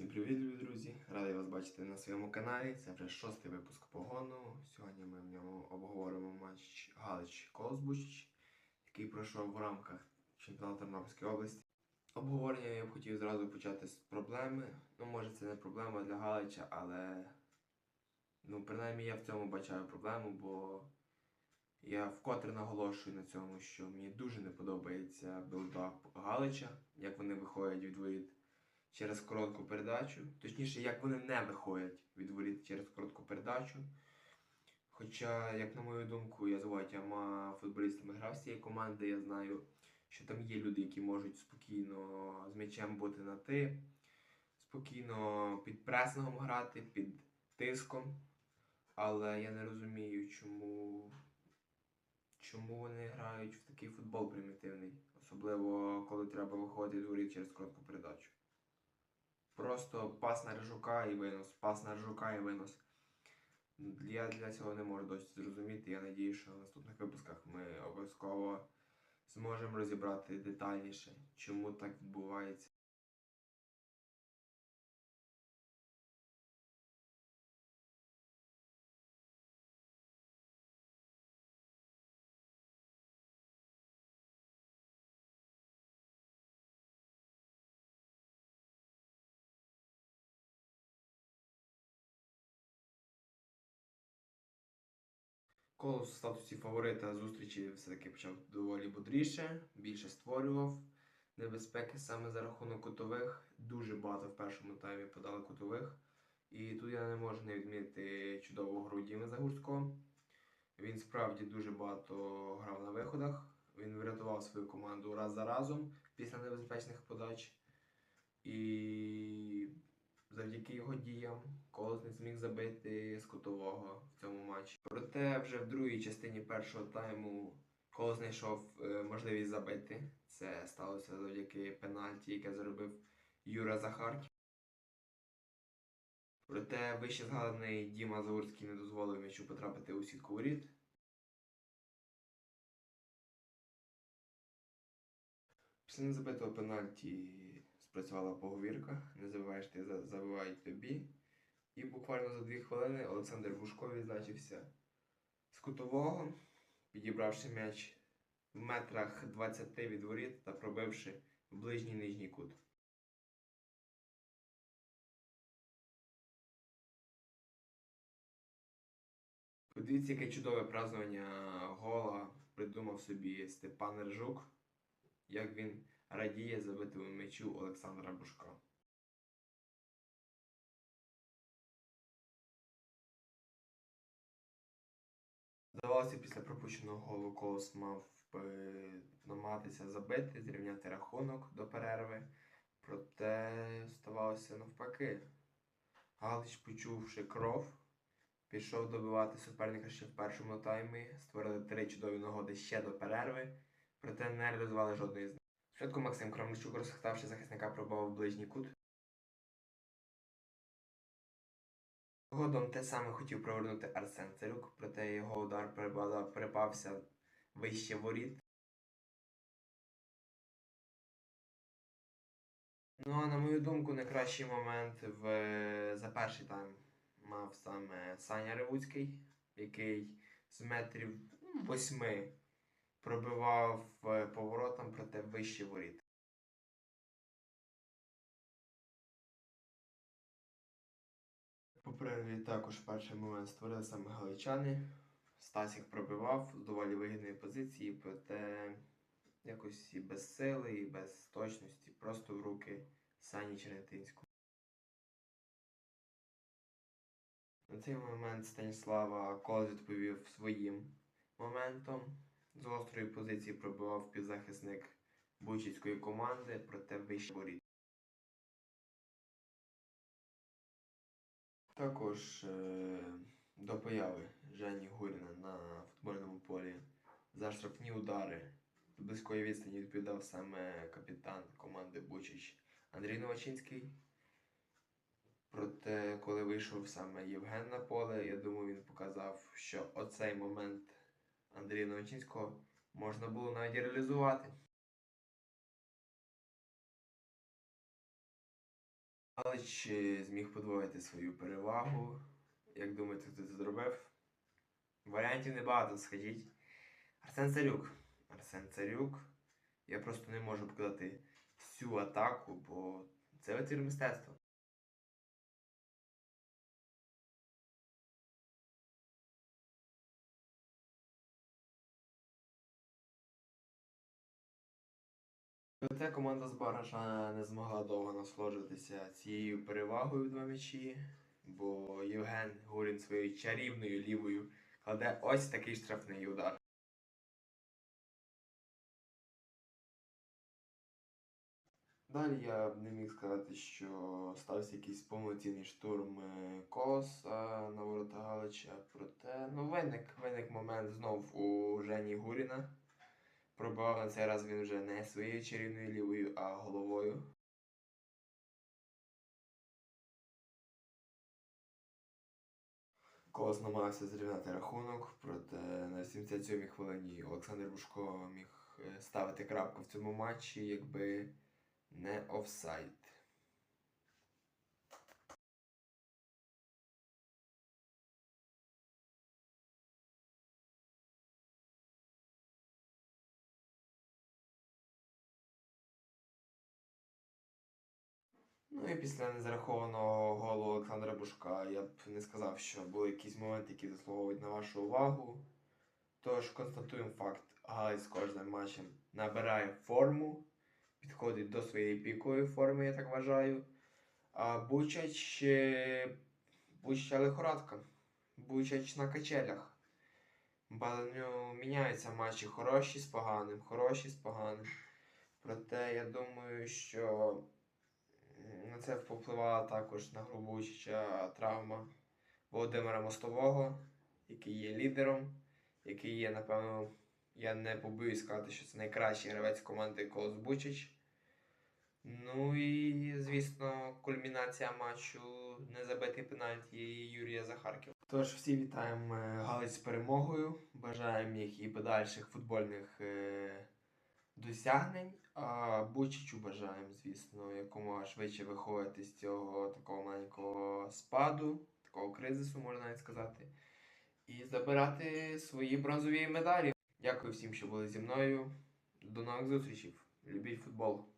Всім привіт, любі друзі! Радий вас бачити на своєму каналі. Це вже шостий випуск погону. Сьогодні ми в ньому обговоримо матч Галич Колсбуч, який пройшов в рамках чемпіонату Тернопільської області. Обговорення я б хотів зразу почати з проблеми. Ну, може, це не проблема для Галича, але ну, принаймні я в цьому бачаю проблему, бо я вкотре наголошую на цьому, що мені дуже не подобається білдап Галича, як вони виходять від воріт через коротку передачу. Точніше, як вони не виходять від воріт через коротку передачу. Хоча, як на мою думку, я з Ватяма футболістами грав з цієї команди, я знаю, що там є люди, які можуть спокійно з м'ячем бути на ти, спокійно під пресингом грати, під тиском. Але я не розумію, чому, чому вони грають в такий футбол примітивний, особливо коли треба виходити з воріт через коротку передачу. Просто пас на рижука і винос, пас на рижука і винос. Я для цього не можу досі зрозуміти. Я надію, що в наступних випусках ми обов'язково зможемо розібрати детальніше, чому так відбувається. Колос в статусі фаворита зустрічі все-таки почав доволі бодріше, більше створював небезпеки саме за рахунок кутових. Дуже багато в першому таймі подали кутових. І тут я не можу не відмітити чудову гру Діми Загурського. Він справді дуже багато грав на виходах. Він врятував свою команду раз за разом після небезпечних подач. І завдяки його діям Колос не зміг забити з в цьому матчі. Проте вже в другій частині першого тайму Колос знайшов е, можливість забити. Це сталося завдяки пенальті, яке зробив Юра Захарк. Проте вище згаданий Діма Заурський не дозволив м'ячу потрапити у сітку воріт. Після незабитого пенальті спрацювала поговірка. Не забуваєш, ти за- забивають тобі. І буквально за дві хвилини Олександр Бушко відзначився з кутового, підібравши м'яч в метрах 20 від воріт та пробивши в ближній нижній кут. Подивіться, яке чудове празднування гола придумав собі Степан Ржук, як він радіє забитому м'ячу Олександра Бушка. Здавалося, після пропущеного голу Колос мав намагатися забити, зрівняти рахунок до перерви. Проте ставалося навпаки. Галич, почувши кров, пішов добивати суперника ще в першому таймі, створили три чудові нагоди ще до перерви, проте не реалізували жодної з них. Спочатку Максим Крамлищук, розхитавши захисника, пробував ближній кут. Згодом те саме хотів провернути Арсен Царюк, проте його удар перепався вище воріт. Ну, а на мою думку, найкращий момент в, за перший тайм мав саме Саня Ревуцький, який з метрів ну, восьми пробивав е, поворотом, проте вище воріт. По перерві також перший момент створили саме галичани. Стасік пробивав з доволі вигідної позиції, проте якось і без сили, і без точності, просто в руки Сані Чернетинську. На цей момент Станіслава Колос відповів своїм моментом. З гострої позиції пробивав півзахисник Бучицької команди, проте вище воріт. Також е, до появи Жені Гуріна на футбольному полі за штрафні удари з близької відстані відповідав саме капітан команди Бучич Андрій Новачинський. Проте, коли вийшов саме Євген на поле, я думаю, він показав, що оцей момент Андрія Новачинського можна було навіть реалізувати. Галич зміг подвоїти свою перевагу. Як думаєте, хто це зробив? Варіантів небагато, сходіть. Арсен Царюк. Арсен Царюк. Я просто не можу показати всю атаку, бо це витвір мистецтва. Проте команда з Бараша не змогла довго насолоджуватися цією перевагою в два м'ячі, бо Євген Гурін своєю чарівною лівою кладе ось такий штрафний удар. Далі я б не міг сказати, що стався якийсь повноцінний штурм е, Колоса на ворота Галича. Проте ну, виник, виник момент знов у Жені Гуріна. Пробивав на цей раз він вже не своєю чарівною лівою, а головою. Колос намагався зрівняти рахунок, проте на 77-й хвилині Олександр Бушко міг е, ставити крапку в цьому матчі, якби не офсайд. Ну і після незарахованого голу Олександра Бушка я б не сказав, що були якісь моменти, які заслуговують на вашу увагу. Тож констатуємо факт, Галець з кожним матчем набирає форму, підходить до своєї пікової форми, я так вважаю. А Бучач, е, Бучача лихорадка. Бучач на качелях. Баню міняються матчі хороші з поганим, хороші з поганим. Проте я думаю, що це впливала також на гру травма Володимира Мостового, який є лідером, який є, напевно, я не побоюсь сказати, що це найкращий гравець команди Колос Бучач. Ну і, звісно, кульмінація матчу незабитий пенальті Юрія Захарків. Тож всі вітаємо е, Галиць з перемогою. Бажаємо їх і подальших футбольних е, досягнень. А Бучичу бажаємо, звісно, якомога швидше виходити з цього такого маленького спаду, такого кризису, можна навіть сказати, і забирати свої бронзові медалі. Дякую всім, що були зі мною. До нових зустрічей. Любіть футбол.